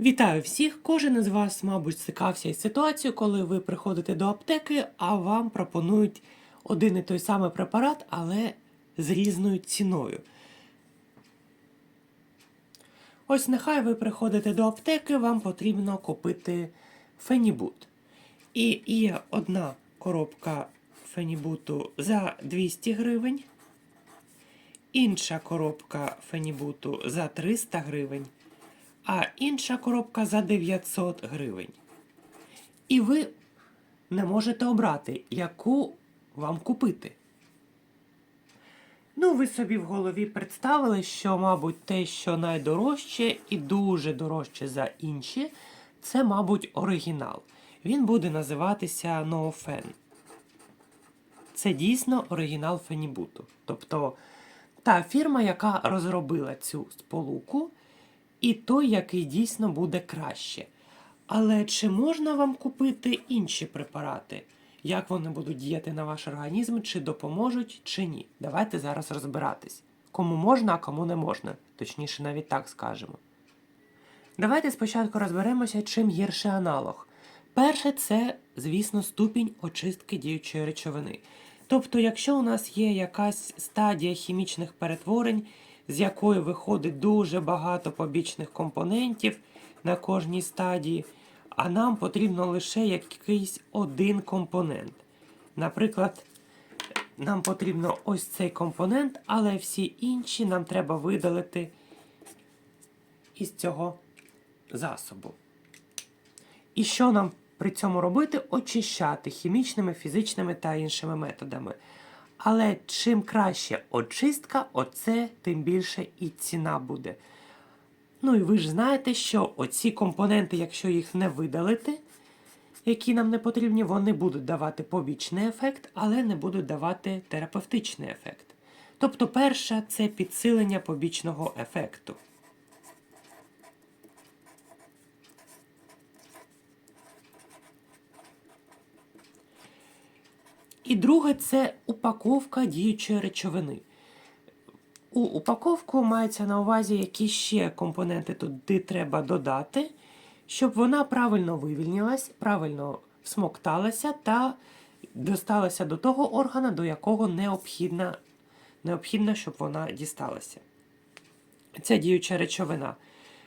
Вітаю всіх! Кожен із вас, мабуть, стикався із ситуацією, коли ви приходите до аптеки, а вам пропонують один і той самий препарат, але з різною ціною. Ось нехай ви приходите до аптеки, вам потрібно купити фенібут. І є одна коробка фенібуту за 200 гривень, інша коробка фенібуту за 300 гривень а інша коробка за 900 гривень. І ви не можете обрати, яку вам купити. Ну, ви собі в голові представили, що, мабуть, те, що найдорожче і дуже дорожче за інші, це, мабуть, оригінал. Він буде називатися Noofen. Це дійсно оригінал Фенібуту. Тобто та фірма, яка розробила цю сполуку, і той, який дійсно буде краще. Але чи можна вам купити інші препарати? Як вони будуть діяти на ваш організм, чи допоможуть, чи ні? Давайте зараз розбиратись. Кому можна, а кому не можна. Точніше, навіть так скажемо. Давайте спочатку розберемося, чим гірший аналог. Перше, це, звісно, ступінь очистки діючої речовини. Тобто, якщо у нас є якась стадія хімічних перетворень, з якої виходить дуже багато побічних компонентів на кожній стадії, а нам потрібно лише якийсь один компонент. Наприклад, нам потрібно ось цей компонент, але всі інші нам треба видалити із цього засобу. І що нам при цьому робити? Очищати хімічними, фізичними та іншими методами. Але чим краще очистка, оце тим більше і ціна буде. Ну і ви ж знаєте, що оці компоненти, якщо їх не видалити, які нам не потрібні, вони будуть давати побічний ефект, але не будуть давати терапевтичний ефект. Тобто, перше це підсилення побічного ефекту. І друге це упаковка діючої речовини. У упаковку мається на увазі, які ще компоненти туди треба додати, щоб вона правильно вивільнилась, правильно всмокталася та досталася до того органа, до якого необхідно, необхідно щоб вона дісталася. Це діюча речовина.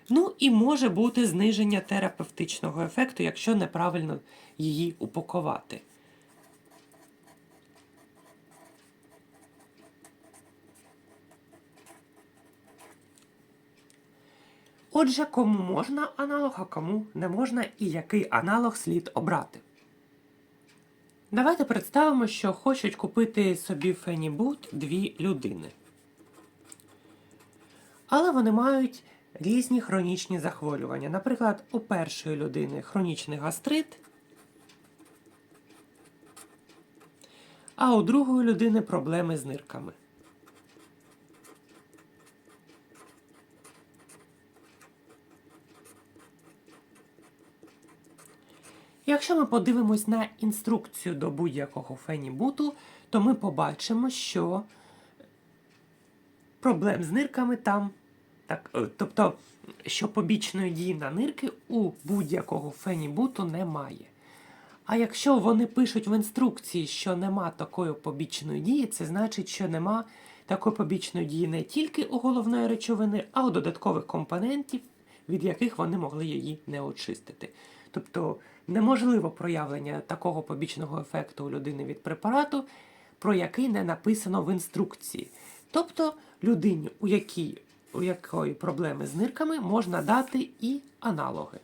Ну і може бути зниження терапевтичного ефекту, якщо неправильно її упакувати. Отже, кому можна аналог, а кому не можна і який аналог слід обрати. Давайте представимо, що хочуть купити собі фенібут дві людини. Але вони мають різні хронічні захворювання. Наприклад, у першої людини хронічний гастрит, а у другої людини проблеми з нирками. Якщо ми подивимось на інструкцію до будь-якого фенібуту, то ми побачимо, що проблем з нирками там, так, е, тобто, що побічної дії на нирки у будь-якого фенібуту немає. А якщо вони пишуть в інструкції, що нема такої побічної дії, це значить, що нема такої побічної дії не тільки у головної речовини, а у додаткових компонентів, від яких вони могли її не очистити. Тобто неможливо проявлення такого побічного ефекту у людини від препарату, про який не написано в інструкції. Тобто людині, у якій у якої проблеми з нирками, можна дати і аналоги.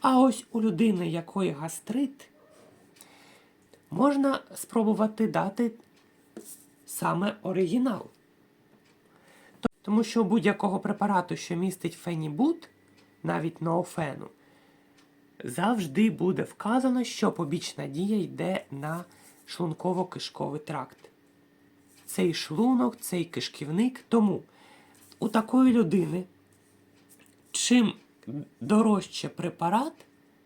А ось у людини, якої гастрит, можна спробувати дати саме оригінал. Тому що будь-якого препарату, що містить фенібут, навіть ноофену, завжди буде вказано, що побічна дія йде на шлунково-кишковий тракт. Цей шлунок, цей кишківник. Тому у такої людини, чим дорожче препарат,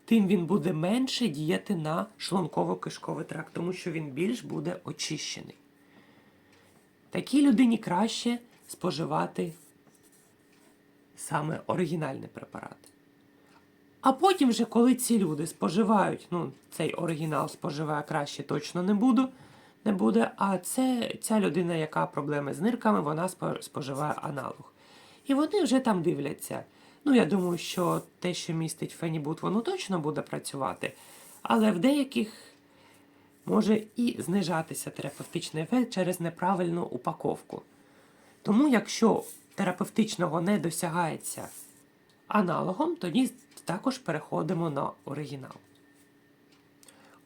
тим він буде менше діяти на шлунково-кишковий тракт, тому що він більш буде очищений. Такій людині краще споживати саме оригінальний препарат. А потім, вже, коли ці люди споживають, ну, цей оригінал споживає краще точно не буду, не буде, а це ця людина, яка проблеми з нирками, вона споживає аналог. І вони вже там дивляться. Ну, я думаю, що те, що містить фенібут, воно точно буде працювати, але в деяких може і знижатися терапевтичний ефект через неправильну упаковку. Тому, якщо терапевтичного не досягається аналогом, тоді також переходимо на оригінал.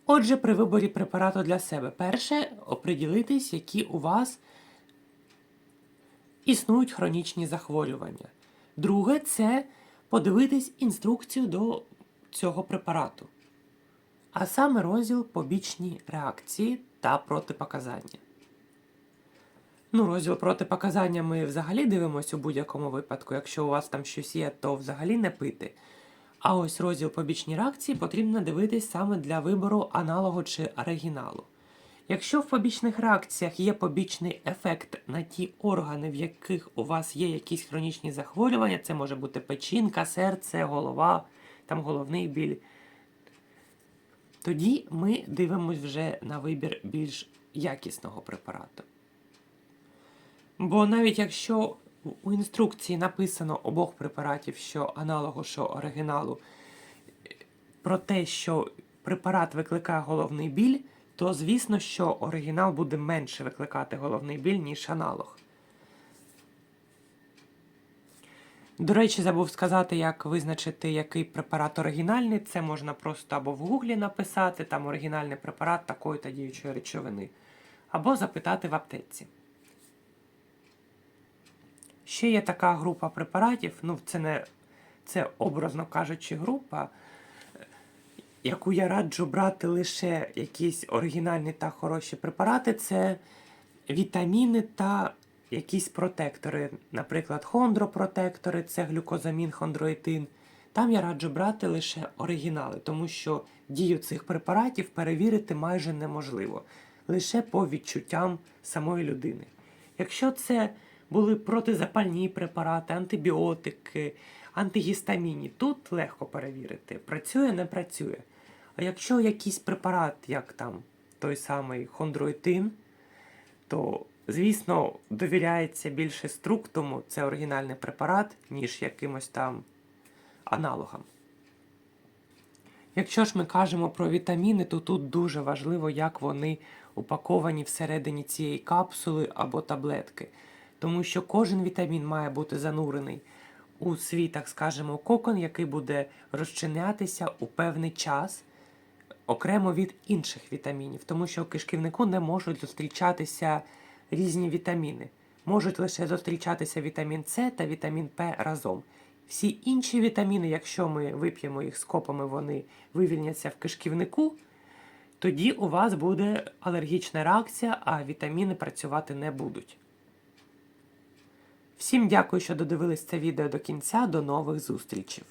Отже, при виборі препарату для себе, перше оприділитись, які у вас існують хронічні захворювання. Друге, це подивитись інструкцію до цього препарату, а саме розділ побічні реакції та протипоказання. Ну, розділ протипоказання ми взагалі дивимося у будь-якому випадку. Якщо у вас там щось є, то взагалі не пити. А ось розділ побічні реакції потрібно дивитись саме для вибору аналогу чи оригіналу. Якщо в побічних реакціях є побічний ефект на ті органи, в яких у вас є якісь хронічні захворювання, це може бути печінка, серце, голова, там головний біль, тоді ми дивимось вже на вибір більш якісного препарату. Бо навіть якщо у інструкції написано обох препаратів, що аналогу, що оригіналу, про те, що препарат викликає головний біль, то звісно, що оригінал буде менше викликати головний біль, ніж аналог. До речі, забув сказати, як визначити, який препарат оригінальний. Це можна просто або в гуглі написати, там оригінальний препарат такої та діючої речовини, або запитати в аптеці. Ще є така група препаратів, ну це не це образно кажучи, група, яку я раджу брати лише якісь оригінальні та хороші препарати, це вітаміни та якісь протектори. Наприклад, хондропротектори, це глюкозамін, хондроїтин. Там я раджу брати лише оригінали, тому що дію цих препаратів перевірити майже неможливо, лише по відчуттям самої людини. Якщо це були протизапальні препарати, антибіотики, антигістамінні. Тут легко перевірити, працює, не працює. А якщо якийсь препарат, як там той самий хондроїтин, то, звісно, довіряється більше структуму, це оригінальний препарат, ніж якимось там аналогам. Якщо ж ми кажемо про вітаміни, то тут дуже важливо, як вони упаковані всередині цієї капсули або таблетки тому що кожен вітамін має бути занурений у свій, так скажемо, кокон, який буде розчинятися у певний час окремо від інших вітамінів, тому що у кишківнику не можуть зустрічатися різні вітаміни. Можуть лише зустрічатися вітамін С та вітамін П разом. Всі інші вітаміни, якщо ми вип'ємо їх з копами, вони вивільняться в кишківнику, тоді у вас буде алергічна реакція, а вітаміни працювати не будуть. Всім дякую, що додивились це відео до кінця. До нових зустрічей!